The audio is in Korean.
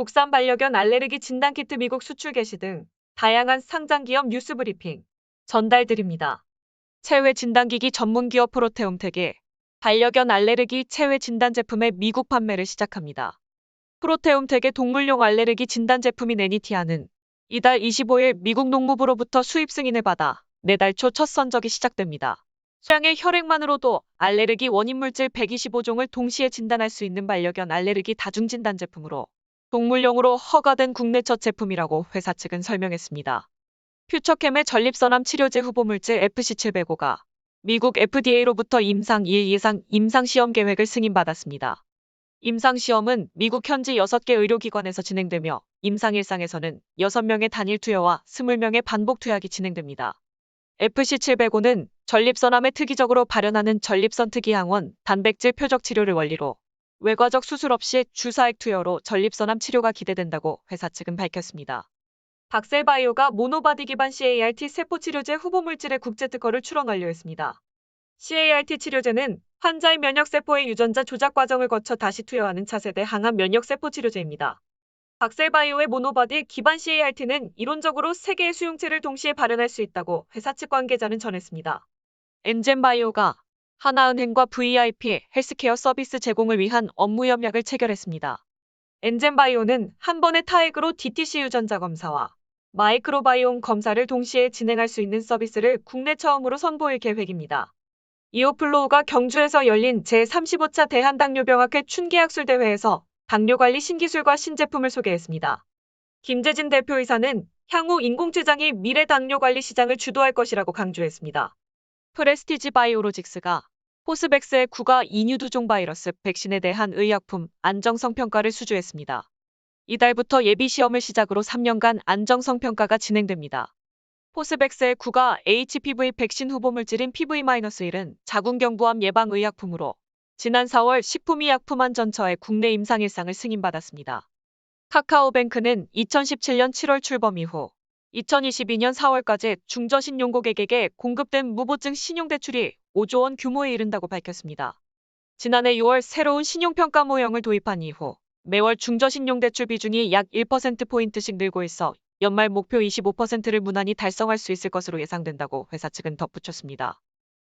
국산 반려견 알레르기 진단키트 미국 수출 개시 등 다양한 상장 기업 뉴스 브리핑 전달드립니다. 체외 진단기기 전문 기업 프로테움텍이 반려견 알레르기 체외 진단 제품의 미국 판매를 시작합니다. 프로테움텍의 동물용 알레르기 진단 제품인 애니티아는 이달 25일 미국 농무부로부터 수입 승인을 받아 내달 초 첫 선적이 시작됩니다. 소양의 혈액만으로도 알레르기 원인 물질 125종을 동시에 진단할 수 있는 반려견 알레르기 다중 진단 제품으로 동물용으로 허가된 국내 첫 제품이라고 회사 측은 설명했습니다. 퓨처캠의 전립선암 치료제 후보 물질 FC705가 미국 FDA로부터 임상 1 예상 임상 시험 계획을 승인받았습니다. 임상 시험은 미국 현지 6개 의료기관에서 진행되며 임상 1상에서는 6명의 단일 투여와 20명의 반복 투약이 진행됩니다. FC705는 전립선암에 특이적으로 발현하는 전립선 특이 항원 단백질 표적 치료를 원리로 외과적 수술 없이 주사액 투여로 전립선암 치료가 기대된다고 회사 측은 밝혔습니다. 박셀바이오가 모노바디 기반 CART 세포 치료제 후보 물질의 국제 특허를 출원 완료했습니다. CART 치료제는 환자의 면역세포의 유전자 조작 과정을 거쳐 다시 투여하는 차세대 항암 면역세포 치료제입니다. 박셀바이오의 모노바디 기반 CART는 이론적으로 3개의 수용체를 동시에 발현할 수 있다고 회사 측 관계자는 전했습니다. 엔젠바이오가 하나은행과 VIP 헬스케어 서비스 제공을 위한 업무 협약을 체결했습니다. 엔젠바이오는 한 번의 타액으로 DTC 유전자 검사와 마이크로바이옴 검사를 동시에 진행할 수 있는 서비스를 국내 처음으로 선보일 계획입니다. 이오플로우가 경주에서 열린 제35차 대한당뇨병학회 춘계학술대회에서 당뇨관리 신기술과 신제품을 소개했습니다. 김재진 대표이사는 향후 인공췌장이 미래 당뇨관리 시장을 주도할 것이라고 강조했습니다. 프레스티지 바이오로직스가 포스백스의 구가 이뉴두종 바이러스 백신에 대한 의약품 안정성 평가를 수주했습니다. 이달부터 예비 시험을 시작으로 3년간 안정성 평가가 진행됩니다. 포스백스의 구가 HPV 백신 후보 물질인 PV-1은 자궁경부암 예방 의약품으로 지난 4월 식품의약품안전처의 국내 임상 일상을 승인받았습니다. 카카오뱅크는 2017년 7월 출범 이후 2022년 4월까지 중저신용 고객에게 공급된 무보증 신용대출이 5조 원 규모에 이른다고 밝혔습니다. 지난해 6월 새로운 신용평가 모형을 도입한 이후 매월 중저신용대출 비중이 약 1%포인트씩 늘고 있어 연말 목표 25%를 무난히 달성할 수 있을 것으로 예상된다고 회사 측은 덧붙였습니다.